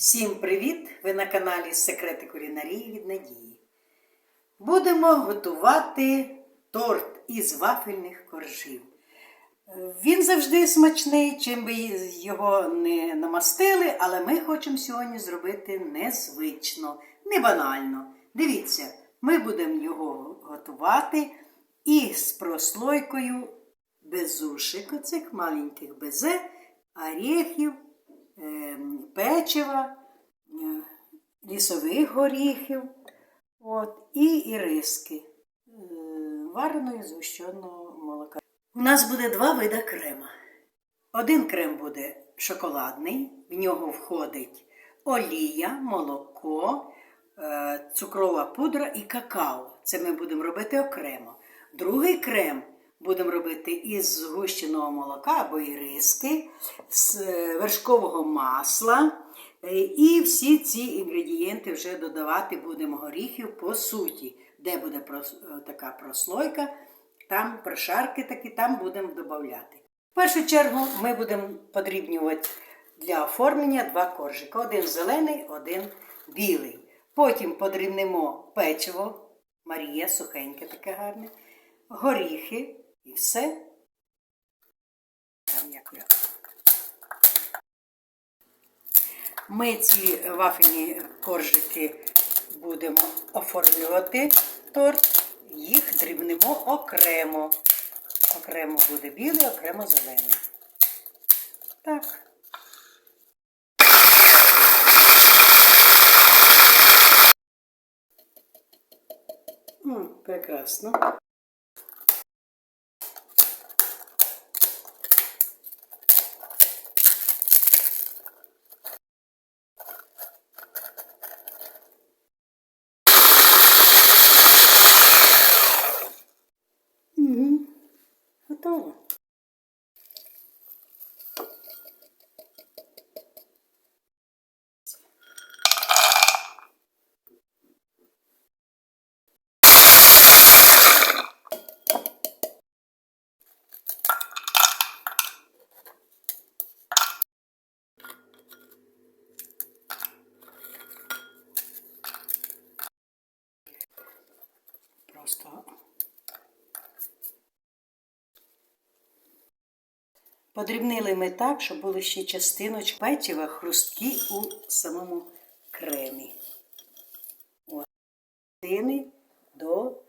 Всім привіт! Ви на каналі Секрети кулінарії від Надії. Будемо готувати торт із вафельних коржів. Він завжди смачний, чим би його не намастили, але ми хочемо сьогодні зробити незвично, не банально. Дивіться, ми будемо його готувати і з прослойкою безушек, оцих маленьких безе, орехів, печива, е, лісових горіхів от, і іриски е, вареної згущеного молока. У нас буде два види крема. Один крем буде шоколадний, в нього входить олія, молоко, е, цукрова пудра і какао. Це ми будемо робити окремо. Другий крем будемо робити із згущеного молока або іриски, з е, вершкового масла. Е, І всі ці інгредієнти вже додавати будемо горіхів по суті, де буде е, така прослойка, там прошарки такі, там будемо додавати. В першу чергу ми будемо подрібнювати для оформлення два коржика. Один зелений, один білий. Потім подрібнемо печиво, Марія, сухеньке таке гарне, горіхи і все. Там як я. Ми ці вафельні коржики будемо оформлювати торт, їх дрібнемо окремо. Окремо буде білий, окремо зелений. Так. Прекрасно. Просто Подрібнили ми так, щоб були ще частиночки печива хрусткі у самому кремі. Частини до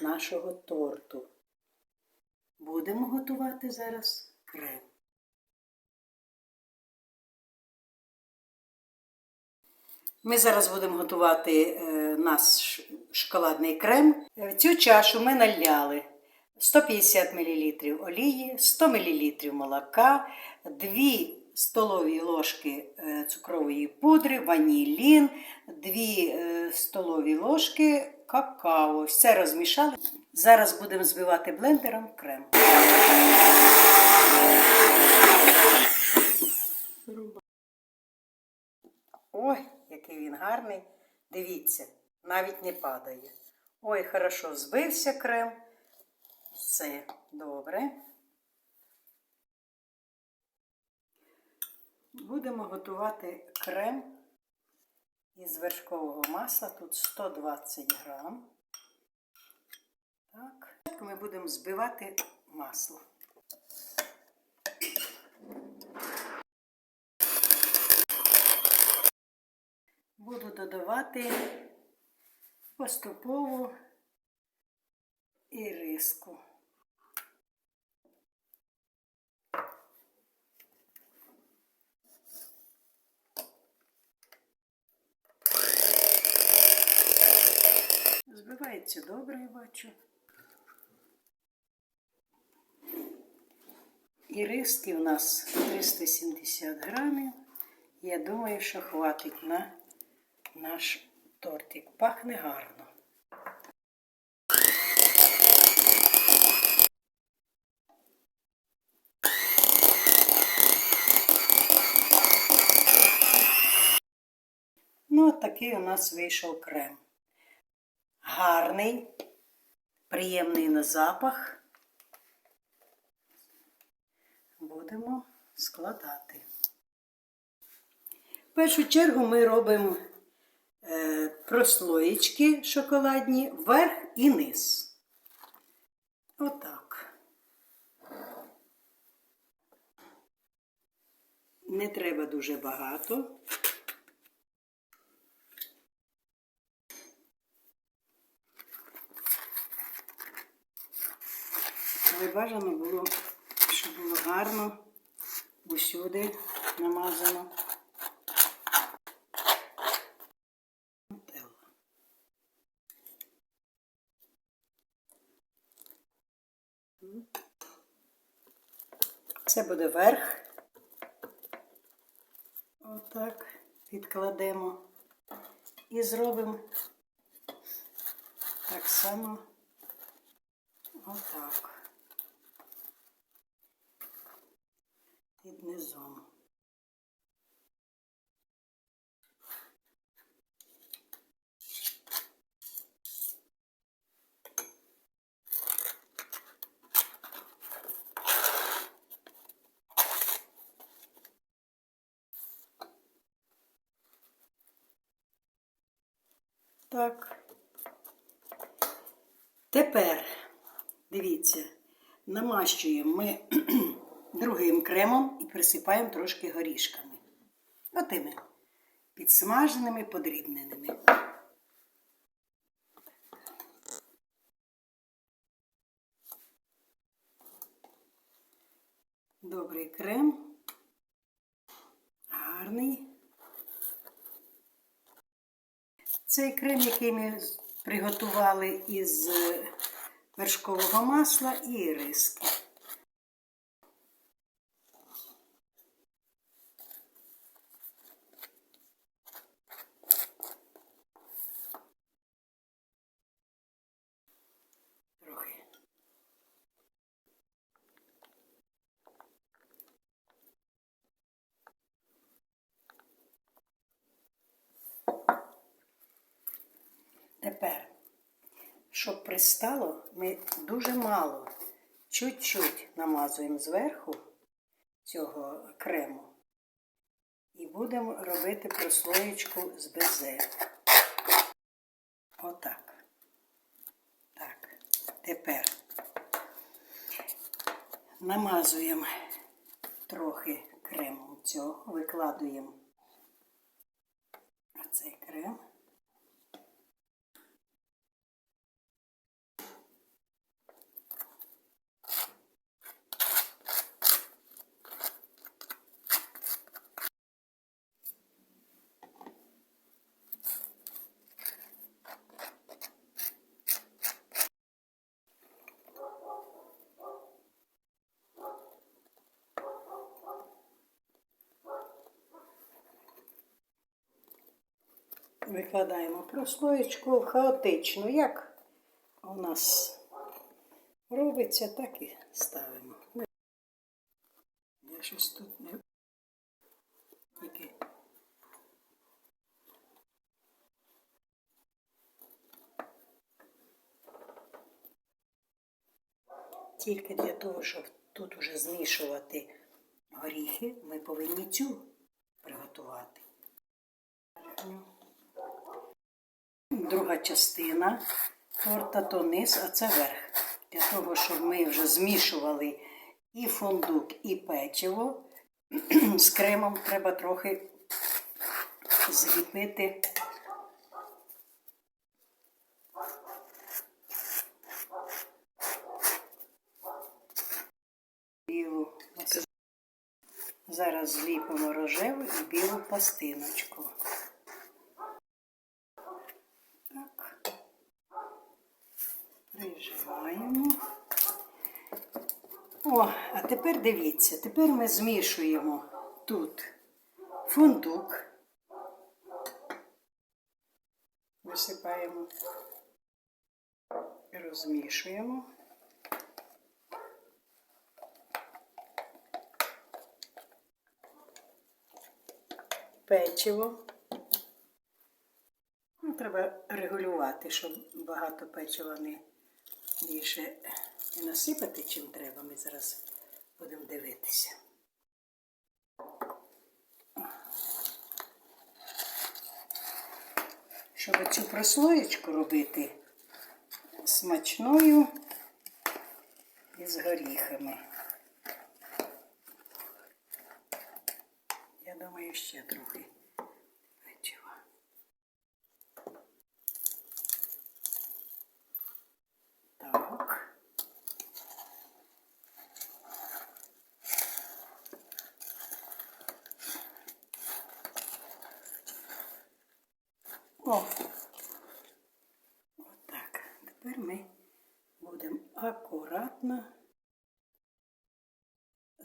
нашого торту. Будемо готувати зараз крем. Ми зараз будемо готувати е, наш шоколадний крем. В цю чашу ми наляли 150 мл олії, 100 мл молока, 2 столові ложки е, цукрової пудри, ванілін, 2 е, столові ложки какао. Все розмішали. Зараз будемо збивати блендером крем. Ой, який він гарний. Дивіться, навіть не падає. Ой, хорошо збився крем. Все добре. Будемо готувати крем із вершкового масла. Тут 120 грам. Так. Ми будемо збивати масло. Буду додавати поступово іриску. Збивається добре, я бачу. Іриски у нас 370 грамів. Я думаю, що хватить на наш тортик. Пахне гарно. Ну, от такий у нас вийшов крем. Гарний, приємний на запах. Будемо складати. В першу чергу ми робимо прослоєчки шоколадні верх і низ. Отак. Не треба дуже багато. Але бажано було, щоб було гарно усюди намазано. Це буде верх. Отак підкладемо і зробимо так само отак. Під низом. Так. Тепер, дивіться, намащуємо ми другим кремом і присипаємо трошки горішками. Отими підсмаженими, подрібненими. Добрий крем. Гарний. Цей крем, який ми приготували із вершкового масла і риски. Трохи. Тепер, щоб пристало, ми дуже мало, чуть-чуть намазуємо зверху цього крему і будемо робити прослоєчку з безе. Отак. Так. Тепер намазуємо трохи кремом цього, викладуємо оцей крем. Викладаємо прослоєчку хаотично, як у нас робиться, так і ставимо. Я щось тут не тільки. Тільки для того, щоб тут уже змішувати горіхи, ми повинні цю приготувати. Друга частина торта то низ, а це верх. Для того, щоб ми вже змішували і фундук, і печиво, з кремом треба трохи зліпити. Зараз зліпимо рожеву і білу пластиночку. Так. Прижимаємо. О, а тепер дивіться, тепер ми змішуємо тут фундук. Висипаємо і розмішуємо. Печиво. Ну, треба регулювати, щоб багато печива не більше не насипати, чим треба. Ми зараз Будемо дивитися. Щоб цю прослоєчку робити смачною і з горіхами. Я думаю, ще трохи.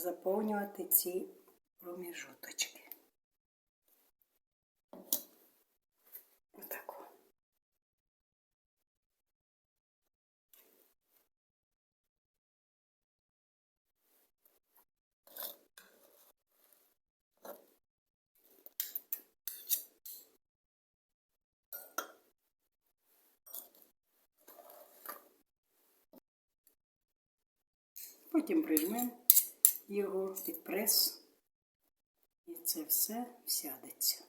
Заповнювати ці проміжуточки. Отако. Потім прижмемо його під прес, і це все сядеться.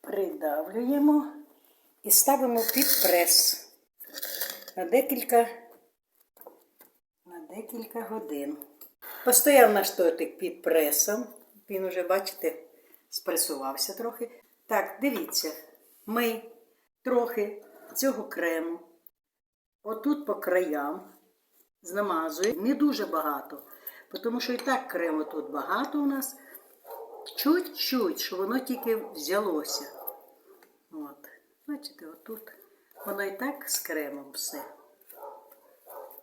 Придавлюємо і ставимо під прес на декілька, на декілька годин. Постояв наш тортик під пресом. Він уже, бачите, спресувався трохи. Так, дивіться, ми трохи цього крему отут по краям знамазуємо. Не дуже багато, тому що і так крему тут багато у нас. Чуть-чуть, що воно тільки взялося. Бачите, отут воно і так з кремом все.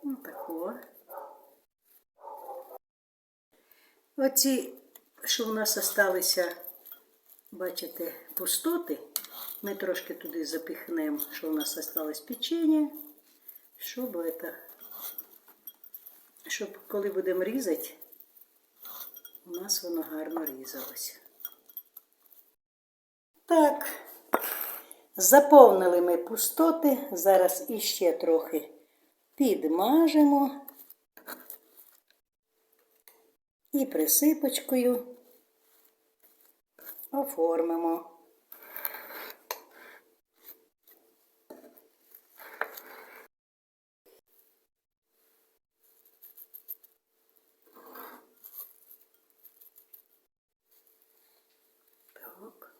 Отако. Оці, що в нас залишилися, бачите, пустоти, ми трошки туди запіхнемо, що у нас залишилось печення, щоб это, щоб коли будемо різати, у нас воно гарно різалося. Так. Заповнили ми пустоти, зараз іще трохи підмажемо і присипочкою оформимо. Так.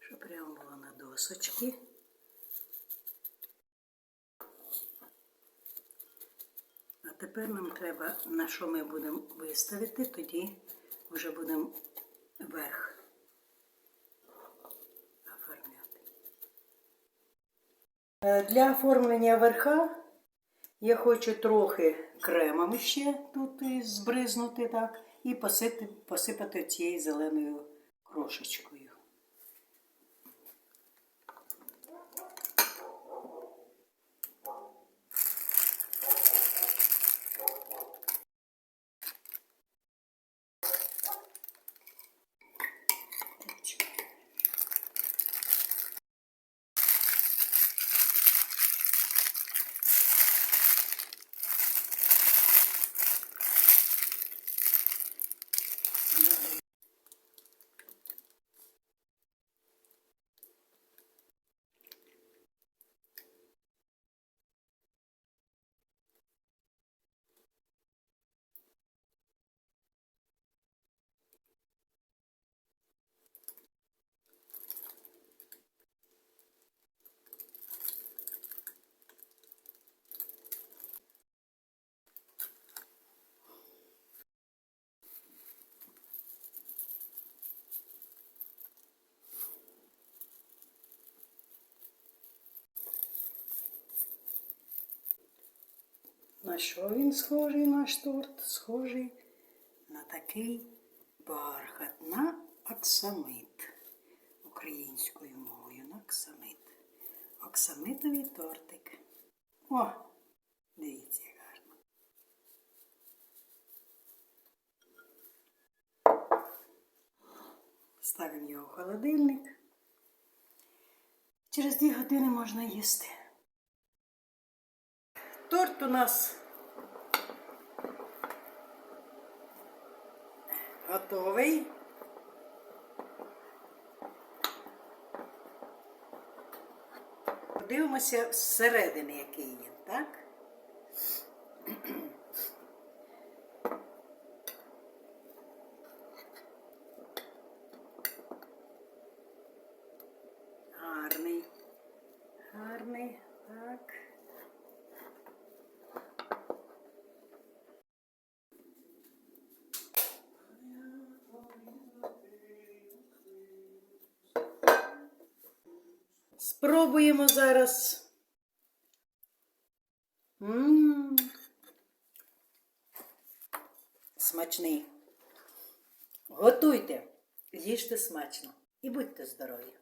Щоб прямо було на досочки. А тепер нам треба, на що ми будемо виставити, тоді вже будемо верх. Е, Для оформлення верха я хочу трохи кремом ще тут збризнути так, і посипати, посипати цією зеленою крошечкою. на що він схожий наш торт? Схожий на такий бархат, на оксамит. Українською мовою на оксамит. Оксамитовий тортик. О, дивіться, як гарно. Ставимо його в холодильник. Через дві години можна їсти. Торт у нас готовий. Дивимося всередині, який він, так? Гарний. Гарний, так. Спробуємо зараз. М. Смачний. Готуйте, їжте смачно і будьте здорові.